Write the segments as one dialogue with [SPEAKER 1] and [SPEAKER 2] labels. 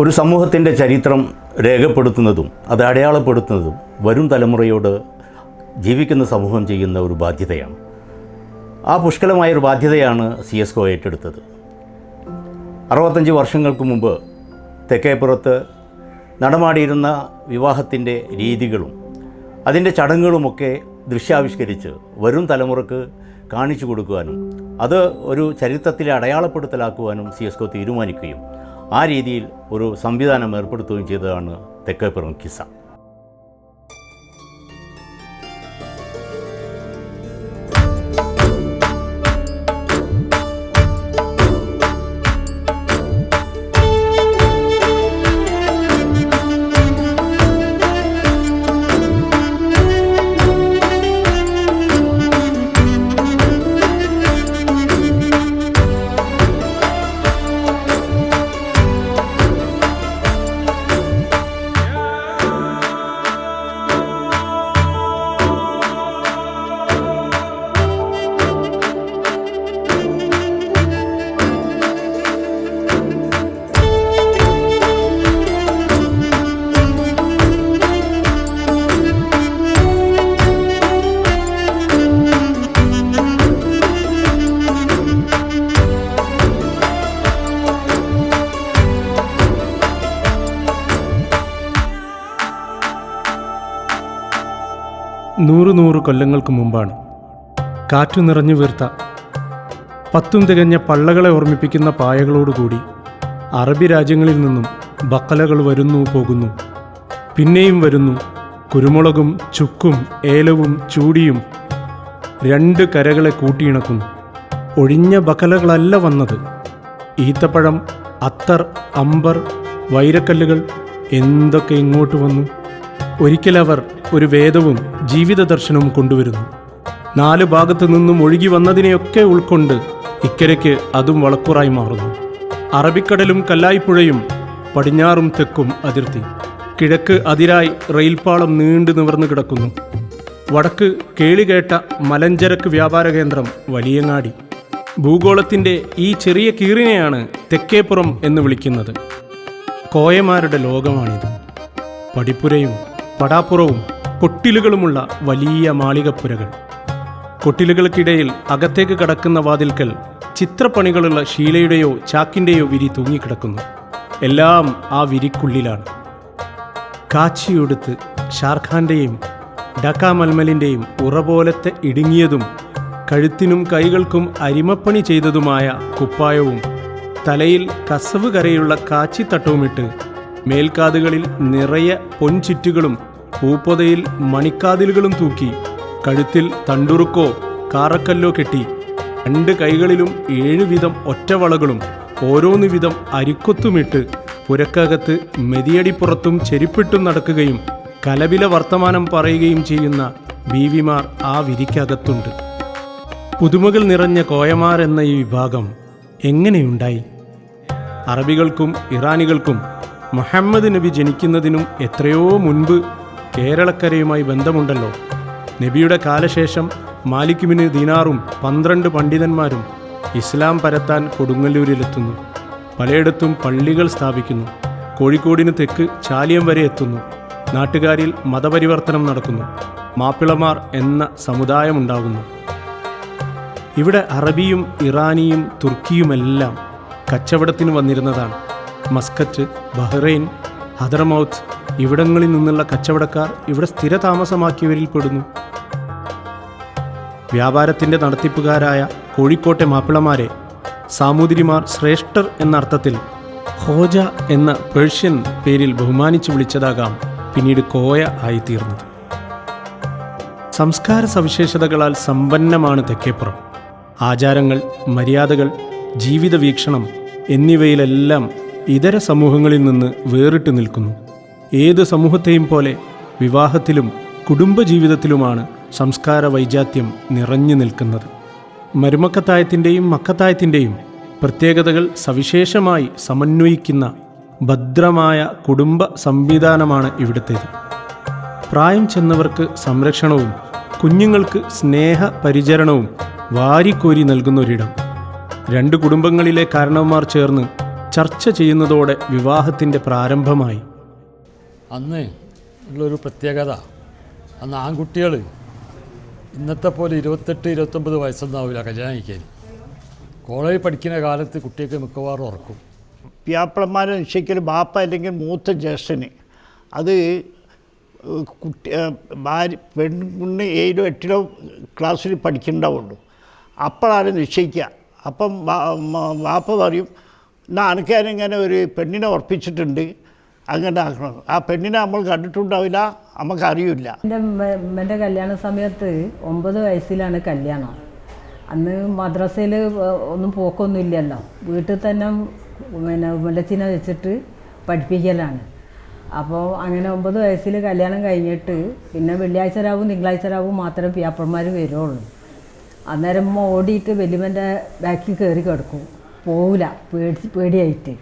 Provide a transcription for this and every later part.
[SPEAKER 1] ഒരു സമൂഹത്തിന്റെ ചരിത്രം രേഖപ്പെടുത്തുന്നതും അത് അടയാളപ്പെടുത്തുന്നതും വരും തലമുറയോട് ജീവിക്കുന്ന സമൂഹം ചെയ്യുന്ന ഒരു ബാധ്യതയാണ്. ആ പുഷ്കലമായൊരു ബാധ്യതയാണ് സി എസ് കോ ഏറ്റെടുത്തത്. അറുപത്തഞ്ച് വർഷങ്ങൾക്ക് മുമ്പ് തെക്കേപ്പുറത്ത് നടമാടിയിരുന്ന വിവാഹത്തിന്റെ രീതികളും അതിന്റെ ചടങ്ങുകളുമൊക്കെ ദൃശ്യാവിഷ്കരിച്ച് വരും തലമുറയ്ക്ക് കാണിച്ചു കൊടുക്കുവാനും അത് ഒരു ചരിത്രത്തിലെ അടയാളപ്പെടുത്തലാക്കുവാനും സി എസ് കോ തീരുമാനിക്കുകയും ആ രീതിയിൽ ഒരു സംവിധാനം ഏർപ്പെടുത്തുകയും ചെയ്തതാണ് തെക്കേപ്പുറം കിസ്സ.
[SPEAKER 2] നൂറ് നൂറ് കൊല്ലങ്ങൾക്ക് മുമ്പാണ്. കാറ്റു നിറഞ്ഞു വീർത്ത പത്തും തികഞ്ഞ പള്ളകളെ ഓർമ്മിപ്പിക്കുന്ന പായകളോടുകൂടി അറബി രാജ്യങ്ങളിൽ നിന്നും ബക്കലകൾ വരുന്നു പോകുന്നു. പിന്നെയും വരുന്നു കുരുമുളകും ചുക്കും ഏലവും ചൂടിയും രണ്ട് കരകളെ കൂട്ടിയിണക്കുന്നു. ഒഴിഞ്ഞ ബക്കലകളല്ല വന്നത്. ഈത്തപ്പഴം അത്തർ അമ്പർ വൈരക്കല്ലുകൾ എന്തൊക്കെ ഇങ്ങോട്ട് വന്നു? ഒരിക്കലവർ ഒരു വേദവും ജീവിത ദർശനവും കൊണ്ടുവരുന്നു. നാല് ഭാഗത്തു നിന്നും ഒഴുകി വന്നതിനെയൊക്കെ ഉൾക്കൊണ്ട് ഇക്കരയ്ക്ക് അതും വളക്കുറായി മാറുന്നു. അറബിക്കടലും കല്ലായിപ്പുഴയും പടിഞ്ഞാറും തെക്കും അതിർത്തി. കിഴക്ക് അതിരായി റെയിൽപാളം നീണ്ടു നിവർന്നു കിടക്കുന്നു. വടക്ക് കേളികേട്ട മലഞ്ചരക്ക് വ്യാപാര കേന്ദ്രം വലിയങ്ങാടി. ഭൂഗോളത്തിന്റെ ഈ ചെറിയ കീറിനെയാണ് തെക്കേപ്പുറം എന്ന് വിളിക്കുന്നത്. കോയമാരുടെ ലോകമാണിത്. പടിപ്പുരയും പടാപ്പുറവും കൊട്ടിലുകളുമുള്ള വലിയ മാളികപ്പുരകൾ. കൊട്ടിലുകൾക്കിടയിൽ അകത്തേക്ക് കടക്കുന്ന വാതിൽക്കൽ ചിത്രപ്പണികളുള്ള ശീലയുടെയോ ചാക്കിന്റെയോ വിരി തൂങ്ങിക്കിടക്കുന്നു. എല്ലാം ആ വിരിക്കുള്ളിലാണ്. കാച്ചിയൊടുത്ത് ഷാർഖാന്റെയും ഡക്കാ മൽമലിന്റെയും ഉറപോലത്തെ ഇടുങ്ങിയതും കഴുത്തിനും കൈകൾക്കും അരിമപ്പണി ചെയ്തതുമായ കുപ്പായവും തലയിൽ കസവ് കരയുള്ള കാച്ചിത്തട്ടവുമിട്ട് മേൽക്കാതുകളിൽ നിറയെ പൊൻചുറ്റുകളും പൂപ്പൊതയിൽ മണിക്കാതിലുകളും തൂക്കി കഴുത്തിൽ തണ്ടുറുക്കോ കാറക്കല്ലോ കെട്ടി. രണ്ട് കൈകളിലും ഏഴുവിധം ഒറ്റവളകളും ഓരോന്ന് വിധം അരിക്കൊത്തുമിട്ട് പുരക്കകത്ത് മെതിയടിപ്പുറത്തും ചെരിപ്പിട്ടും നടക്കുകയും കലവില വർത്തമാനം പറയുകയും ചെയ്യുന്ന ബീവിമാർ ആ വിരിക്കകത്തുണ്ട് പുതുമകൾ നിറഞ്ഞ കോയമാർ എന്ന ഈ വിഭാഗം എങ്ങനെയുണ്ടായി? അറബികൾക്കും ഇറാനികൾക്കും മുഹമ്മദ് നബി ജനിക്കുന്നതിനും എത്രയോ മുൻപ് കേരളക്കരയുമായി ബന്ധമുണ്ടല്ലോ. നബിയുടെ കാലശേഷം മാലിക്കുമിന് ദിനാറും പന്ത്രണ്ട് പണ്ഡിതന്മാരും ഇസ്ലാം പരത്താൻ കൊടുങ്ങല്ലൂരിലെത്തുന്നു. പലയിടത്തും പള്ളികൾ സ്ഥാപിക്കുന്നു. കോഴിക്കോടിന് തെക്ക് ചാലിയം വരെ എത്തുന്നു. നാട്ടുകാരിൽ മതപരിവർത്തനം നടക്കുന്നു. മാപ്പിളമാർ എന്ന സമുദായമുണ്ടാകുന്നു. ഇവിടെ അറബിയും ഇറാനിയും തുർക്കിയുമെല്ലാം കച്ചവടത്തിന് വന്നിരുന്നതാണ്. മസ്കറ്റ് ബഹ്റൈൻ ഹദർമൗത്ത് ഇവിടങ്ങളിൽ നിന്നുള്ള കച്ചവടക്കാർ ഇവിടെ സ്ഥിരതാമസമാക്കിയവരിൽ പെടുന്നു. വ്യാപാരത്തിന്റെ നടത്തിപ്പുകാരായ കോഴിക്കോട്ടെ മാപ്പിളമാരെ സാമൂതിരിമാർ ശ്രേഷ്ഠർ എന്ന അർത്ഥത്തിൽ ഹോജ എന്ന പേർഷ്യൻ പേരിൽ ബഹുമാനിച്ചു വിളിച്ചതാകാം പിന്നീട് കോയ ആയിത്തീർന്നത്. സംസ്കാര സവിശേഷതകളാൽ സമ്പന്നമാണ് തെക്കേപ്പുറം. ആചാരങ്ങൾ മര്യാദകൾ ജീവിത വീക്ഷണം എന്നിവയിലെല്ലാം ഇതര സമൂഹങ്ങളിൽ നിന്ന് വേറിട്ട് നിൽക്കുന്നു. ഏത് സമൂഹത്തെയും പോലെ വിവാഹത്തിലും കുടുംബജീവിതത്തിലുമാണ് സംസ്കാര വൈജാത്യം നിറഞ്ഞു നിൽക്കുന്നത്. മരുമക്കത്തായത്തിന്റെയും മക്കത്തായത്തിന്റെയും പ്രത്യേകതകൾ സവിശേഷമായി സമന്വയിക്കുന്ന ഭദ്രമായ കുടുംബ സംവിധാനമാണ് ഇവിടുത്തേത്. പ്രായം ചെന്നവർക്ക് സംരക്ഷണവും കുഞ്ഞുങ്ങൾക്ക് സ്നേഹ പരിചരണവും വാരിക്കോരി നൽകുന്ന ഒരിടം രണ്ട് കുടുംബങ്ങളിലെ കാരണവന്മാർ ചേർന്ന് ചർച്ച ചെയ്യുന്നതോടെ വിവാഹത്തിന്റെ പ്രാരംഭമായി.
[SPEAKER 3] അന്ന് ഉള്ളൊരു പ്രത്യേകത. അന്ന് ആൺകുട്ടികൾ ഇന്നത്തെ പോലെ ഇരുപത്തെട്ട് ഇരുപത്തൊമ്പത് വയസ്സൊന്നാവില്ല കല്യാണം കഴിക്കാൻ കോളേജിൽ പഠിക്കുന്ന കാലത്ത് കുട്ടിയൊക്കെ മിക്കവാറും ഉറക്കും.
[SPEAKER 4] പ്യാപ്പിളന്മാരെ നിശ്ചയിക്കൽ ബാപ്പ അല്ലെങ്കിൽ മൂത്ത ജ്യേഷ്ഠന്. അത് കുട്ടി ഭാര്യ പെൺകുണ്ണ് ഏഴിലോ എട്ടിലോ ക്ലാസ്സിൽ പഠിക്കണ്ടാവുള്ളൂ. അപ്പോഴാണ് നിശ്ചയിക്കുക അപ്പം വാപ്പ പറയും എന്നാൽ അനക്കാനിങ്ങനെ ഒരു പെണ്ണിനെ ഉറപ്പിച്ചിട്ടുണ്ട്. അങ്ങനെ ആക്കണം. ആ പെണ്ണിനെ നമ്മൾ കണ്ടിട്ടുണ്ടാവില്ല നമുക്ക്
[SPEAKER 5] അറിയില്ല എന്റെ എന്റെ കല്യാണ സമയത്ത് ഒമ്പത് വയസ്സിലാണ് കല്യാണം. അന്ന് മദ്രസയിൽ ഒന്നും പോക്കൊന്നും ഇല്ലല്ലോ വീട്ടിൽ തന്നെ പിന്നെ മുല്ലച്ചിന വെച്ചിട്ട് പഠിപ്പിക്കലാണ്. അപ്പോൾ അങ്ങനെ ഒമ്പത് വയസ്സിൽ കല്യാണം കഴിഞ്ഞിട്ട് പിന്നെ വെള്ളിയാഴ്ച രാവും തിങ്കളാഴ്ച രാവും മാത്രമേ പിയാപ്പന്മാർ വരുള്ളൂ. അന്നേരം ഓടിയിട്ട് വലിയമ്മന്റെ ബാക്കിൽ കയറി കിടക്കും. പോവില്ല പേടി പേടിയായിട്ട്.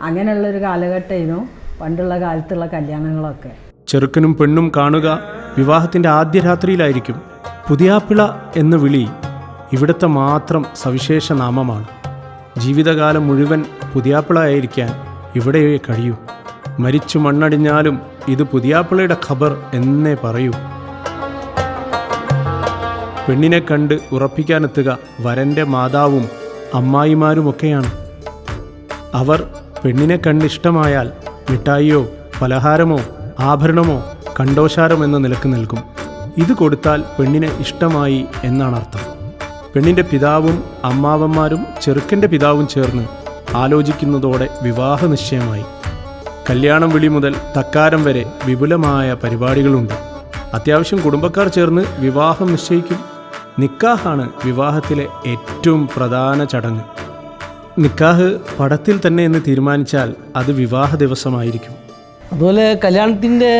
[SPEAKER 5] അങ്ങനെയുള്ളൊരു കാലഘട്ടമായിരുന്നു പണ്ടുള്ള കാലത്തുള്ള കല്യാണങ്ങളൊക്കെ.
[SPEAKER 2] ചെറുക്കനും പെണ്ണും കാണുക വിവാഹത്തിന്റെ ആദ്യ രാത്രിയിലായിരിക്കും. പുതിയാപ്പിള എന്ന വിളി ഇവിടുത്തെ മാത്രം സവിശേഷ നാമമാണ്. ജീവിതകാലം മുഴുവൻ പുതിയാപ്പിള ആയിരിക്കാൻ ഇവിടെ കഴിയൂ. മരിച്ചു മണ്ണടിഞ്ഞാലും ഇത് പുതിയാപ്പിളയുടെ ഖബർ എന്നേ പറയൂ. പെണ്ണിനെ കണ്ട് ഉറപ്പിക്കാനെത്തുക വരന്റെ മാതാവും അമ്മായിമാരുമൊക്കെയാണ്. അവർ പെണ്ണിനെ കണ്ണിഷ്ടമായാൽ മിഠായിയോ പലഹാരമോ ആഭരണമോ കണ്ടോശാരം എന്ന നിലയ്ക്ക് നൽകും. ഇത് കൊടുത്താൽ പെണ്ണിനെ ഇഷ്ടമായി എന്നാണ് അർത്ഥം. പെണ്ണിന്റെ പിതാവും അമ്മാവന്മാരും ചെറുക്കന്റെ പിതാവും ചേർന്ന് ആലോചിക്കുന്നതോടെ വിവാഹ നിശ്ചയമായി. കല്യാണം വിളി മുതൽ തക്കാരം വരെ വിപുലമായ പരിപാടികളുണ്ട്. അത്യാവശ്യം കുടുംബക്കാർ ചേർന്ന് വിവാഹം നിശ്ചയിക്കും. നിക്കാഹാണ് വിവാഹത്തിലെ ഏറ്റവും പ്രധാന ചടങ്ങ്. നിക്കാഹ് പടത്തിൽ തന്നെ എന്ന് തീരുമാനിച്ചാൽ അത് വിവാഹ ദിവസമായിരിക്കും.
[SPEAKER 6] അതുപോലെ കല്യാണത്തിന്റെ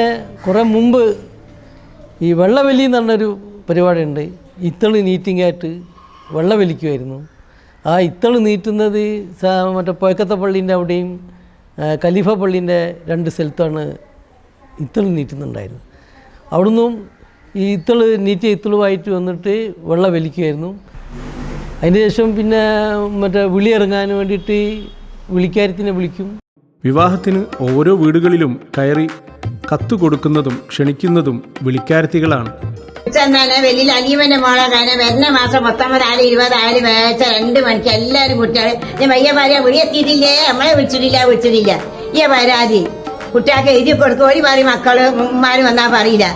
[SPEAKER 6] കുറേ മുമ്പ് ഈ വെള്ളവലി എന്ന് പറഞ്ഞൊരു പരിപാടിയുണ്ട്. ഇത്തൾ നീറ്റിങ്ങായിട്ട് വെള്ളവലിക്കുമായിരുന്നു ആ ഇത്തൾ നീറ്റുന്നത് മറ്റേ പൊയക്കത്തെ പള്ളീന്റെ അവിടെയും കലിഫ പള്ളീന്റെ രണ്ട് സ്ഥലത്താണ് ഇത്തൾ നീട്ടുന്നുണ്ടായിരുന്നത്. അവിടുന്നും ഈ ഇത്തൾ നീറ്റിയ ഇത്തളുമായിട്ട് വന്നിട്ട് വെള്ളം വലിക്കുമായിരുന്നു അതിന് ശേഷം പിന്നെ മറ്റേ വിളി ഇറങ്ങാൻ വേണ്ടിയിട്ട് വിളിക്കാരത്തിനെ വിളിക്കും.
[SPEAKER 2] വിവാഹത്തിന് ഓരോ വീടുകളിലും കയറി കത്തു കൊടുക്കുന്നതും ക്ഷണിക്കുന്നതും വിളിക്കാരത്തികളാണ്
[SPEAKER 7] ചെന്നാണ് വലിയ അലീവന്റെ മോളെ കാരണം വരുന്ന മാസം പത്തൊമ്പതായാലും ഇരുപതായാലും വേച്ച രണ്ട് മണിക്ക് എല്ലാവരും കുട്ടികളെ ഞാൻ വയ്യ ഭാര്യ വിളിയെത്തിയിട്ടില്ലേ? നമ്മളെ വിളിച്ചിട്ടില്ല വിളിച്ചിട്ടില്ല. ഈ പരാതി. കുട്ടികൾക്ക് എഴുതി കൊടുക്കും. ഒരു പറയും മക്കൾ ഉമ്മാരും വന്നാ പറയില്ല.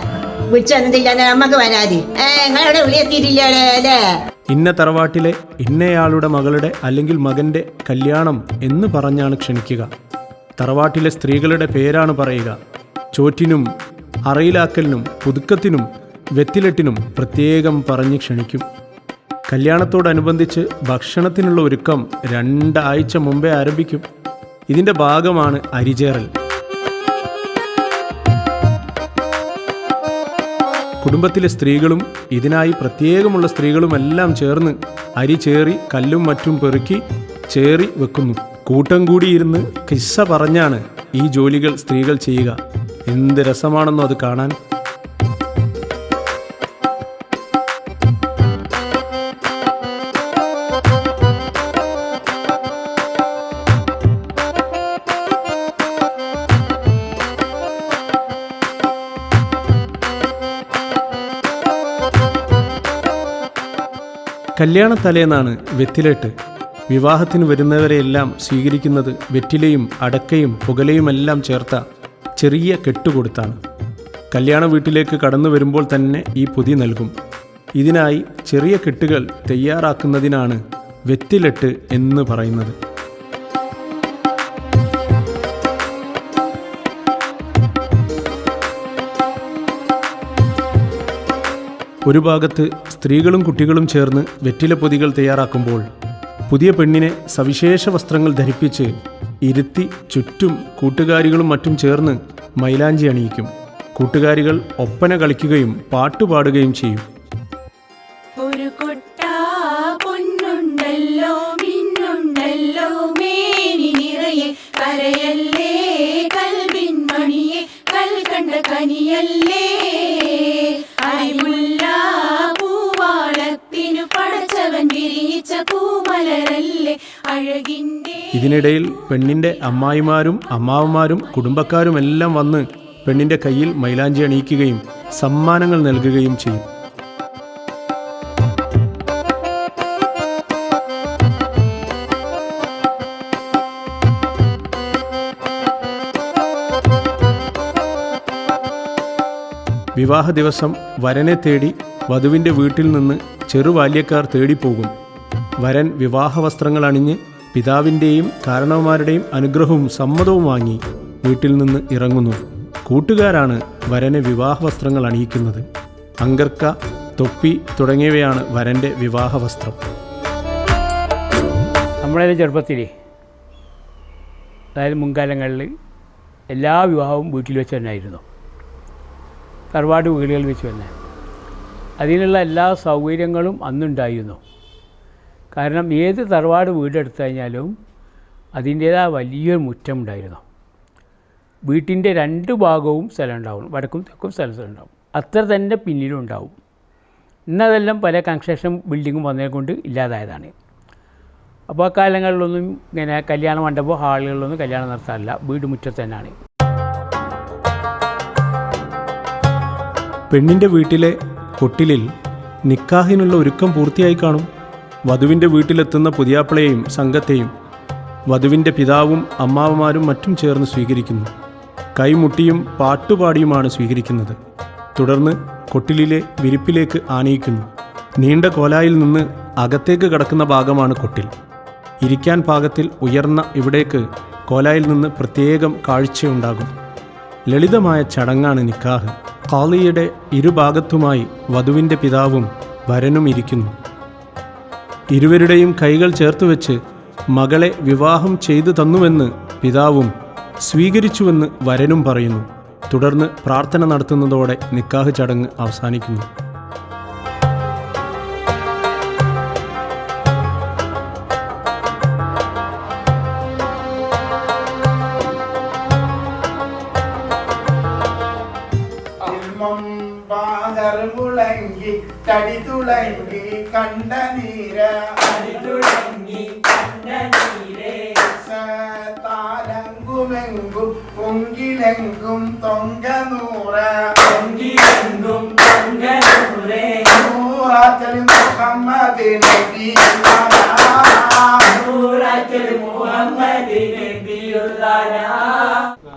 [SPEAKER 2] ഇന്ന തറവാട്ടിലെ ഇന്നയാളുടെ മകളുടെ അല്ലെങ്കിൽ മകന്റെ കല്യാണം എന്ന് പറഞ്ഞാണ് ക്ഷണിക്കുക. തറവാട്ടിലെ സ്ത്രീകളുടെ പേരാണ് പറയുക. ചോറ്റിനും അറയിലാക്കലിനും പുതുക്കത്തിനും വെത്തിലെട്ടിനും പ്രത്യേകം പറഞ്ഞ് ക്ഷണിക്കും. കല്യാണത്തോടനുബന്ധിച്ച് ഭക്ഷണത്തിനുള്ള ഒരുക്കം രണ്ടാഴ്ച മുമ്പേ ആരംഭിക്കും. ഇതിന്റെ ഭാഗമാണ് അരിചേറൽ. കുടുംബത്തിലെ സ്ത്രീകളും ഇതിനായി പ്രത്യേകമുള്ള സ്ത്രീകളുമെല്ലാം ചേർന്ന് അരി ചേറി കല്ലും മറ്റും പെറുക്കി ചേറി വെക്കുന്നു. കൂട്ടം കൂടിയിരുന്ന് കിസ്സ പറഞ്ഞാണ് ഈ ജോലികൾ സ്ത്രീകൾ ചെയ്യുക. എന്ത് രസമാണെന്നോ അത് കാണാൻ. കല്യാണത്തലേന്നാണ് വെറ്റിലേട്ട്. വിവാഹത്തിന് വരുന്നവരെയെല്ലാം സ്വീകരിക്കുന്നത് വെറ്റിലയും അടക്കയും പുകലയുമെല്ലാം ചേർത്ത ചെറിയ കെട്ടുകൊടുത്താണ്. കല്യാണ വീട്ടിലേക്ക് കടന്നു വരുമ്പോൾ തന്നെ ഈ പൊതി നൽകും. ഇതിനായി ചെറിയ കെട്ടുകൾ തയ്യാറാക്കുന്നതിനാണ് വെറ്റിലെട്ട് എന്ന് പറയുന്നത്. ഒരു ഭാഗത്ത് സ്ത്രീകളും കുട്ടികളും ചേർന്ന് വെറ്റില പൊതികൾ തയ്യാറാക്കുമ്പോൾ പുതിയ പെണ്ണിനെ സവിശേഷ വസ്ത്രങ്ങൾ ധരിപ്പിച്ച് ഇരുത്തി ചുറ്റും കൂട്ടുകാരികളും മറ്റും ചേർന്ന് മൈലാഞ്ചി അണിയിക്കും. കൂട്ടുകാരികൾ ഒപ്പന കളിക്കുകയും പാട്ടുപാടുകയും ചെയ്യും. ഇതിനിടയിൽ പെണ്ണിന്റെ അമ്മായിമാരും അമ്മാവന്മാരും കുടുംബക്കാരും എല്ലാം വന്ന് പെണ്ണിന്റെ കയ്യിൽ മൈലാഞ്ചി അണിയിക്കുകയും സമ്മാനങ്ങൾ നൽകുകയും ചെയ്യും. വിവാഹ ദിവസം വരനെ തേടി വധുവിന്റെ വീട്ടിൽ നിന്ന് ചെറുബാല്യക്കാർ തേടിപ്പോകും. വരൻ വിവാഹ വസ്ത്രങ്ങൾ അണിഞ്ഞ് പിതാവിന്റെയും കാരണവന്മാരുടെയും അനുഗ്രഹവും സമ്മതവും വാങ്ങി വീട്ടിൽ നിന്ന് ഇറങ്ങുന്നു. കൂട്ടുകാരാണ് വരനെ വിവാഹ വസ്ത്രങ്ങൾ അണിയിക്കുന്നത്. അങ്കർക്ക തൊപ്പി തുടങ്ങിയവയാണ് വരന്റെ വിവാഹ വസ്ത്രം
[SPEAKER 8] നമ്മളെ ചെറുപ്പത്തിൽ അതായത് മുൻകാലങ്ങളിൽ എല്ലാ വിവാഹവും വീട്ടിൽ വെച്ച് തന്നെ ആയിരുന്നു തറവാട് വീടുകളിൽ വെച്ച് തന്നെ. അതിനുള്ള എല്ലാ സൗകര്യങ്ങളും അന്നുണ്ടായിരുന്നു. കാരണം ഏത് തറവാട് വീടെടുത്തു കഴിഞ്ഞാലും അതിന്റേതായ വലിയൊരു മുറ്റമുണ്ടായിരുന്നു. വീട്ടിന്റെ രണ്ട് ഭാഗവും സ്ഥലം ഉണ്ടാവും. വടക്കും തെക്കും സ്ഥലം ഉണ്ടാവും. അത്ര തന്നെ പിന്നിലും ഉണ്ടാവും. ഇന്നതെല്ലാം പല കൺസ്ട്രക്ഷൻ ബിൽഡിങ്ങും വന്നതിനെ കൊണ്ട് ഇല്ലാതായതാണ്. അപ്പോൾ ആ കാലങ്ങളിലൊന്നും ഇങ്ങനെ കല്യാണ മണ്ഡപം ഹാളുകളിലൊന്നും കല്യാണം നടത്താറില്ല. വീട് മുറ്റത്ത് തന്നെയാണ്.
[SPEAKER 2] പെണ്ണിന്റെ വീട്ടിലെ കൊട്ടിലിൽ നിക്കാഹിനുള്ള ഒരുക്കം പൂർത്തിയായി കാണും. വധുവിന്റെ വീട്ടിലെത്തുന്ന പുതിയാപ്പിളയെയും സംഘത്തെയും വധുവിന്റെ പിതാവും അമ്മാവന്മാരും മറ്റും ചേർന്ന് സ്വീകരിക്കുന്നു. കൈമുട്ടിയും പാട്ടുപാടിയുമാണ് സ്വീകരിക്കുന്നത്. തുടർന്ന് കൊട്ടിലിലെ വിരിപ്പിലേക്ക് ആനയിക്കുന്നു. നീണ്ട കോലായിൽ നിന്ന് അകത്തേക്ക് കടക്കുന്ന ഭാഗമാണ് കൊട്ടിൽ. ഇരിക്കാൻ പാകത്തിൽ ഉയർന്ന ഇവിടേക്ക് കോലായിൽ നിന്ന് പ്രത്യേകം കാഴ്ചയുണ്ടാകും. ലളിതമായ ചടങ്ങാണ് നിക്കാഹ്. കാളിയുടെ ഇരുഭാഗത്തുമായി വധുവിന്റെ പിതാവും വരനും ഇരിക്കുന്നു. ഇരുവരുടെയും കൈകൾ ചേർത്ത് വെച്ച് മകളെ വിവാഹം ചെയ്തു തന്നുവെന്ന് പിതാവും സ്വീകരിച്ചുവെന്ന് വരനും പറയുന്നു. തുടർന്ന് പ്രാർത്ഥന നടത്തുന്നതോടെ നിക്കാഹ് ചടങ്ങ് അവസാനിക്കുന്നു.
[SPEAKER 9] തടി തുളങ്ങി കണ്ട നീര താലങ്കുമെങ്കും പൊങ്കിലെങ്കും തൊങ്ക നൂറ നൂറാറ്റൽ മുഹമ്മദ് നബി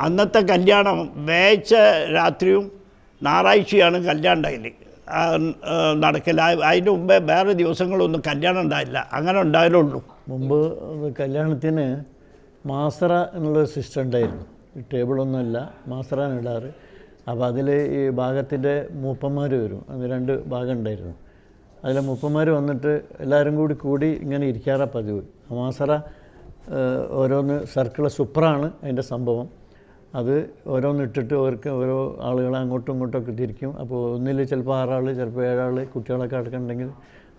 [SPEAKER 4] അന്നത്തെ കല്യാണം വേച്ച രാത്രിയും ഞായറാഴ്ചയാണ് കല്യാണം ഉണ്ടായില്ല നടക്കില്ല. അതിന്റെ മുമ്പേ വേറെ ദിവസങ്ങളൊന്നും കല്യാണം ഉണ്ടായില്ല. അങ്ങനെ ഉണ്ടായാലുള്ളൂ
[SPEAKER 10] മുമ്പ് കല്യാണത്തിന് മാസറ എന്നുള്ള സിസ്റ്റം ഉണ്ടായിരുന്നു. ടേബിളൊന്നുമല്ല മാസറാണ് ഇടാറ്. അപ്പോൾ അതിൽ ഈ ഭാഗത്തിന്റെ മൂപ്പന്മാർ വരും. അത് രണ്ട് ഭാഗം ഉണ്ടായിരുന്നു. അതിലെ മൂപ്പന്മാർ വന്നിട്ട് എല്ലാവരും കൂടി കൂടി ഇങ്ങനെ ഇരിക്കാറാണ് പതിവ്. മാസറ ഓരോന്ന് സർക്കിൾ സൂപ്പറാണ് അതിന്റെ സംഭവം. അത് ഓരോന്നിട്ടിട്ട് അവർക്ക് ഓരോ ആളുകൾ അങ്ങോട്ടും ഇങ്ങോട്ടും ഒക്കെ തിരിക്കും. അപ്പോൾ ഒന്നിൽ ചിലപ്പോൾ ആറാൾ ചിലപ്പോൾ ഏഴാൾ കുട്ടികളൊക്കെ അടക്കമുണ്ടെങ്കിൽ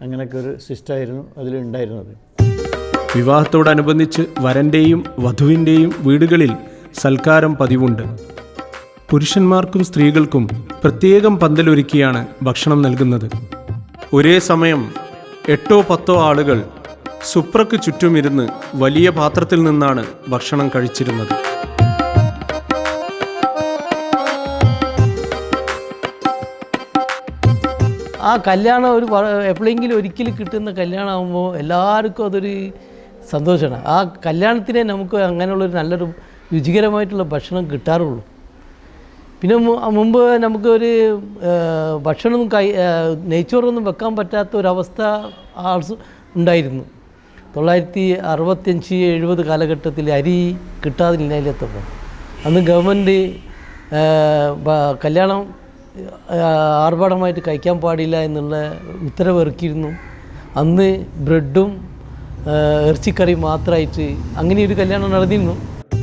[SPEAKER 10] അങ്ങനെയൊക്കെ ഒരു സിസ്റ്റായിരുന്നു അതിലുണ്ടായിരുന്നത്.
[SPEAKER 2] വിവാഹത്തോടനുബന്ധിച്ച് വരന്റെയും വധുവിന്റെയും വീടുകളിൽ സൽക്കാരം പതിവുണ്ട്. പുരുഷന്മാർക്കും സ്ത്രീകൾക്കും പ്രത്യേകം പന്തലൊരുക്കിയാണ് ഭക്ഷണം നൽകുന്നത്. ഒരേ സമയം എട്ടോ പത്തോ ആളുകൾ സുപ്രക്ക് ചുറ്റുമിരുന്ന് വലിയ പാത്രത്തിൽ നിന്നാണ് ഭക്ഷണം കഴിച്ചിരുന്നത്.
[SPEAKER 6] ആ കല്യാണം ഒരു എപ്പോഴെങ്കിലും ഒരിക്കലും കിട്ടുന്ന കല്യാണമാകുമ്പോൾ എല്ലാവർക്കും അതൊരു സന്തോഷമാണ്. ആ കല്യാണത്തിനെ നമുക്ക് അങ്ങനെയുള്ളൊരു നല്ലൊരു രുചികരമായിട്ടുള്ള ഭക്ഷണം കിട്ടാറുള്ളൂ. പിന്നെ മുമ്പ് നമുക്കൊരു ഭക്ഷണം കൈ നെയ്ച്ചോറൊന്നും വെക്കാൻ പറ്റാത്ത ഒരവസ്ഥ ഉണ്ടായിരുന്നു. തൊള്ളായിരത്തി അറുപത്തഞ്ച് എഴുപത് കാലഘട്ടത്തിൽ അരി കിട്ടാതെ നിലയിലെത്തുമ്പോൾ അന്ന് ഗവൺമെന്റ് കല്യാണം ആർഭാടമായിട്ട് കഴിക്കാൻ പാടില്ല എന്നുള്ള ഉത്തരവ് ഇറക്കിയിരുന്നു അന്ന് ബ്രെഡും ഇറച്ചിക്കറി മാത്രമായിട്ട് അങ്ങനെ ഒരു കല്യാണം നടന്നിരുന്നു.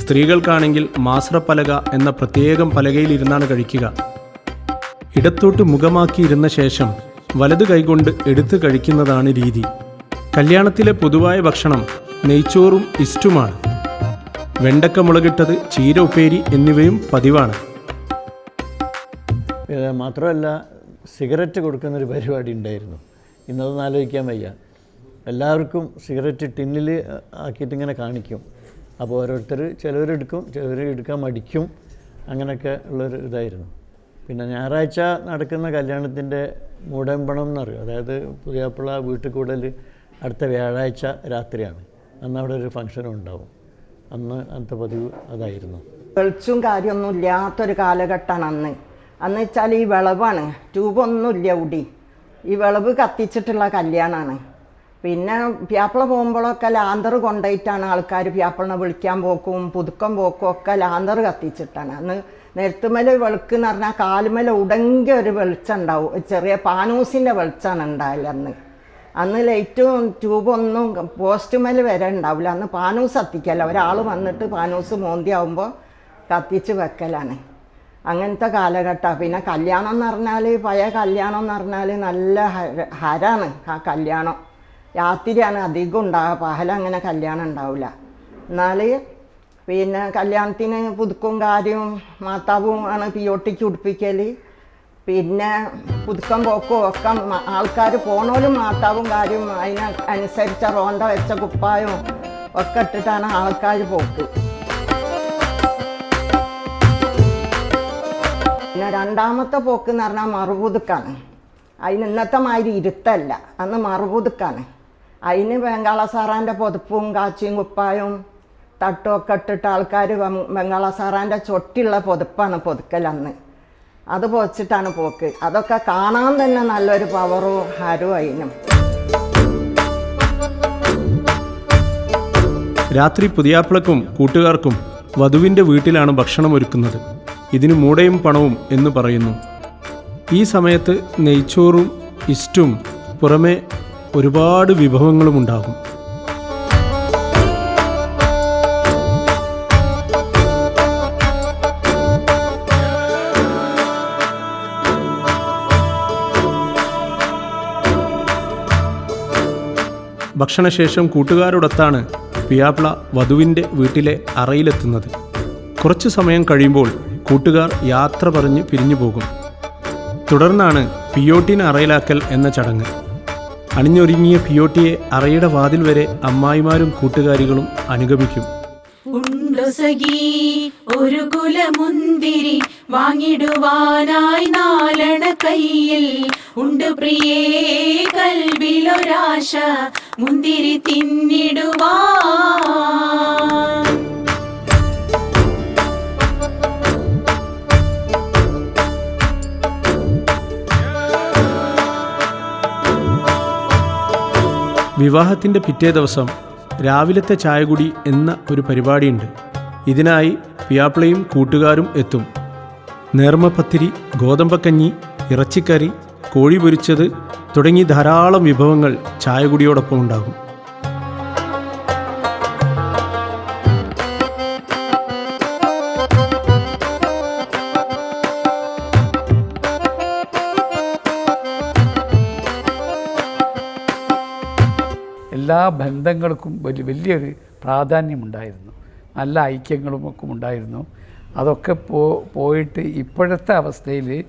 [SPEAKER 2] സ്ത്രീകൾക്കാണെങ്കിൽ മാസ്രപ്പലക എന്ന പ്രത്യേകം പലകയിൽ ഇരുന്നാണ് കഴിക്കുക. ഇടത്തോട്ട് മുഖമാക്കിയിരുന്ന ശേഷം വലത് കൈകൊണ്ട് എടുത്ത് കഴിക്കുന്നതാണ് രീതി. കല്യാണത്തിലെ പൊതുവായ ഭക്ഷണം നെയ്ച്ചോറും ഇസ്റ്റുമാണ്. വെണ്ടക്ക മുളകിട്ടത് ചീര ഉപ്പേരി എന്നിവയും പതിവാണ്.
[SPEAKER 10] മാത്രമല്ല സിഗരറ്റ് കൊടുക്കുന്നൊരു പരിപാടി ഉണ്ടായിരുന്നു. ഇന്നതൊന്നും ആലോചിക്കാൻ വയ്യ. എല്ലാവർക്കും സിഗരറ്റ് ടിന്നിൽ ആക്കിയിട്ട് ഇങ്ങനെ കാണിക്കും. അപ്പോൾ ഓരോരുത്തർ ചിലവരെടുക്കും ചിലവർ എടുക്കാൻ മടിക്കും. അങ്ങനെയൊക്കെ ഉള്ളൊരു ഇതായിരുന്നു. പിന്നെ ഞായറാഴ്ച നടക്കുന്ന കല്യാണത്തിന്റെ മൂടമ്പണം എന്നറിയും? അതായത് പുതിയാപ്പിള വീട്ടിൽ കൂടൽ അടുത്ത വ്യാഴാഴ്ച രാത്രിയാണ്. അന്ന് അവിടെ ഒരു ഫംഗ്ഷനും ഉണ്ടാവും. അന്ന് അന്നത്തെ പതിവ് അതായിരുന്നു.
[SPEAKER 11] വെളിച്ചും കാര്യമൊന്നും ഇല്ലാത്തൊരു കാലഘട്ടമാണ് അന്ന്. അന്ന് വെച്ചാൽ ഈ വിളവാണ്. ട്യൂബൊന്നുമില്ല ഉടി. ഈ വിളവ് കത്തിച്ചിട്ടുള്ള കല്യാണമാണ് പിന്നെ പ്യാപ്പിള പോകുമ്പോഴൊക്കെ ലാന്തർ കൊണ്ടുപോയിട്ടാണ് ആൾക്കാർ പ്യാപ്പിളിനെ വിളിക്കാൻ പോക്കും പുതുക്കം പോക്കും ഒക്കെ ലാന്തർ കത്തിച്ചിട്ടാണ്. അന്ന് നെരുത്തുമല വെളുക്ക് എന്ന് പറഞ്ഞാൽ കാലുമല ഉടങ്ങിയ ഒരു വെളിച്ചം ഉണ്ടാവും. ചെറിയ പാനൂസിന്റെ വെളിച്ചമാണ് ഉണ്ടാവില്ല അന്ന്. അന്ന് ലൈറ്റും ട്യൂബൊന്നും പോസ്റ്റുമേൽ വരെ ഉണ്ടാവില്ല. അന്ന് പാനൂസ് കത്തിക്കല്ല. ഒരാൾ വന്നിട്ട് പാനൂസ് മോന്തിയാവുമ്പോൾ കത്തിച്ച് വെക്കലാണ്. അങ്ങനത്തെ കാലഘട്ടമാണ് പിന്നെ കല്യാണം എന്ന് പറഞ്ഞാൽ പഴയ കല്യാണം എന്ന് പറഞ്ഞാൽ നല്ല ഹര- ഹരാണ് ആ കല്യാണം. രാത്രിയാണ് അധികം ഉണ്ടാകുക പകല അങ്ങനെ കല്യാണം ഉണ്ടാവില്ല എന്നാൽ പിന്നെ കല്യാണത്തിന് പുതുക്കും കാര്യവും മാതാവും ആണ് പി ഒട്ടിച്ച് ഉടുപ്പിക്കൽ പിന്നെ പുതുക്കം പോക്കും ഒക്കെ ആൾക്കാർ പോണോലും മാതാവും കാര്യവും അതിന് അനുസരിച്ച റോണ്ട വെച്ച കുപ്പായവും ഒക്കെ ഇട്ടിട്ടാണ് ആൾക്കാർ പോക്ക്. പിന്നെ രണ്ടാമത്തെ പോക്ക് എന്ന് പറഞ്ഞാൽ മറുപുതുക്കാണ്. അതിന് ഇന്നത്തെ മാതിരി ഇരുത്തല്ല. അന്ന് മറുപുതുക്കാണ്. അതിന് ബംഗാള സാറാന്റെ പുതപ്പും കാച്ചിയും കുപ്പായും തട്ടുമൊക്കെ ഇട്ടിട്ട് ആൾക്കാർ ബംഗാള സാറാന്റെ ചൊട്ടിയുള്ള പുതപ്പാണ് പുതുക്കൽ അന്ന്. അത് പൊതിച്ചിട്ടാണ് പോക്ക്. അതൊക്കെ കാണാൻ തന്നെ നല്ലൊരു പവറും ഹരവും അതിനും.
[SPEAKER 2] രാത്രി പുതിയാപ്പിളക്കും കൂട്ടുകാർക്കും വധുവിന്റെ വീട്ടിലാണ് ഭക്ഷണം ഒരുക്കുന്നത്. ഇതിന് മൂടയും പണവും എന്ന് പറയുന്നു. ഈ സമയത്ത് നെയ്ച്ചോറും ഇസ്റ്റും പുറമെ ഒരുപാട് വിഭവങ്ങളും ഉണ്ടാകും. ഭക്ഷണശേഷം കൂട്ടുകാരോടൊത്താണ് പിയാപ്ല വധുവിന്റെ വീട്ടിലെ അറയിലെത്തുന്നത്. കുറച്ചു സമയം കഴിയുമ്പോൾ കൂട്ടുകാർ യാത്ര പറഞ്ഞ് പിരിഞ്ഞു പോകും. തുടർന്നാണ് പിയോട്ടിന് അറയിലാക്കൽ എന്ന ചടങ്ങ്. അണിഞ്ഞൊരുങ്ങിയ പിയോട്ടിയെ അറയുടെ വാതിൽ വരെ അമ്മായിമാരും കൂട്ടുകാരികളും അനുഗമിക്കും.
[SPEAKER 12] ഒരു കുലമുന്തിരി വാങ്ങിടുവാനായി നാലണ കയ്യിൽ. ഉണ്ട് പ്രിയേ കൽവിലൊരാശ മുന്തിരി തിന്നിടുവാൻ
[SPEAKER 2] വിവാഹത്തിന്റെ പിറ്റേ ദിവസം രാവിലത്തെ ചായകുടി എന്ന ഒരു പരിപാടിയുണ്ട്. ഇതിനായി പിയാപ്പിളയും കൂട്ടുകാരും എത്തും. നേർമപ്പത്തിരി ഗോതമ്പക്കഞ്ഞി ഇറച്ചിക്കറി കോഴി പൊരിച്ചത് തുടങ്ങി ധാരാളം വിഭവങ്ങൾ ചായകുടിയോടൊപ്പം ഉണ്ടാകും.
[SPEAKER 8] ബന്ധങ്ങൾക്കും വലിയ വലിയൊരു പ്രാധാന്യമുണ്ടായിരുന്നു. നല്ല ഐക്യങ്ങളും ഒക്കെ ഉണ്ടായിരുന്നു. അതൊക്കെ പോ പോയിട്ട് ഇപ്പോഴത്തെ അവസ്ഥയിൽ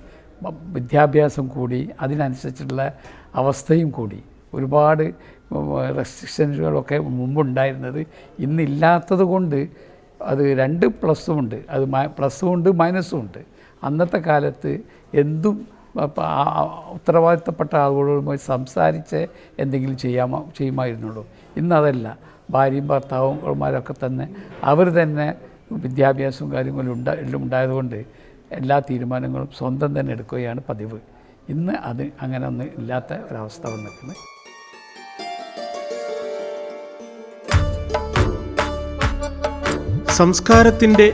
[SPEAKER 8] വിദ്യാഭ്യാസം കൂടി അതിനനുസരിച്ചുള്ള അവസ്ഥയും കൂടി. ഒരുപാട് റെസ്ട്രിക്ഷൻസുകളൊക്കെ മുമ്പുണ്ടായിരുന്നത്. ഇന്നില്ലാത്തത് കൊണ്ട് അത് രണ്ട് പ്ലസ്സും ഉണ്ട്. അത് പ്ലസ്സും ഉണ്ട് മൈനസും ഉണ്ട്. അന്നത്തെ കാലത്ത് എന്തും ഉത്തരവാദിത്തപ്പെട്ട ആളുകളുമായി സംസാരിച്ച് എന്തെങ്കിലും ചെയ്യാമോ ചെയ്യുമായിരുന്നുള്ളൂ. ഇന്നതല്ല. ഭാര്യയും ഭർത്താവുമാരൊക്കെ തന്നെ അവർ തന്നെ വിദ്യാഭ്യാസവും കാര്യങ്ങളും ഉണ്ടാ എല്ലാം ഉണ്ടായതുകൊണ്ട് എല്ലാ തീരുമാനങ്ങളും സ്വന്തം തന്നെ എടുക്കുകയാണ് പതിവ്. ഇന്ന് അത് അങ്ങനെ ഒന്നും ഇല്ലാത്ത ഒരവസ്ഥ വന്നിരിക്കുന്നത്
[SPEAKER 2] സംസ്കാരത്തിന്റെ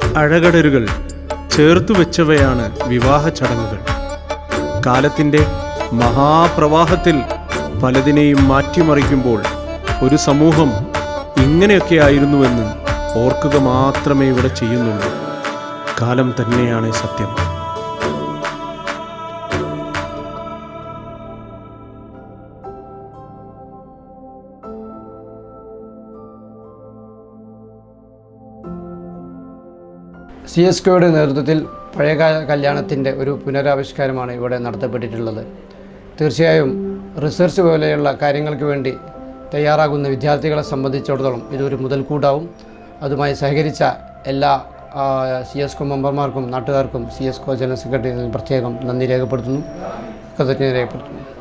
[SPEAKER 2] ചേർത്തു വെച്ചവയാണ് വിവാഹ ചടങ്ങുകൾ. കാലത്തിന്റെ മഹാപ്രവാഹത്തിൽ പലതിനെയും മാറ്റിമറിക്കുമ്പോൾ ഒരു സമൂഹം ഇങ്ങനെയൊക്കെ ആയിരുന്നുവെന്ന് ഓർക്കുക മാത്രമേ ഇവിടെ ചെയ്യുന്നുള്ളൂ. കാലം തന്നെയാണ് സത്യം.
[SPEAKER 13] സി എസ് കെയുടെ നേതൃത്വത്തിൽ പഴയകാല കല്യാണത്തിന്റെ ഒരു പുനരാവിഷ്കാരമാണ് ഇവിടെ നടത്തപ്പെട്ടിട്ടുള്ളത്. തീർച്ചയായും റിസർച്ച് പോലെയുള്ള കാര്യങ്ങൾക്ക് വേണ്ടി തയ്യാറാകുന്ന വിദ്യാർത്ഥികളെ സംബന്ധിച്ചിടത്തോളം ഇതൊരു മുതൽക്കൂട്ടാവും. അതുമായി സഹകരിച്ച എല്ലാ സി എസ് കോ മെമ്പർമാർക്കും നാട്ടുകാർക്കും സി എസ് കോ ജനറൽ സെക്രട്ടറി പ്രത്യേകം നന്ദി രേഖപ്പെടുത്തുന്നു. കൃതജ്ഞത രേഖപ്പെടുത്തുന്നു.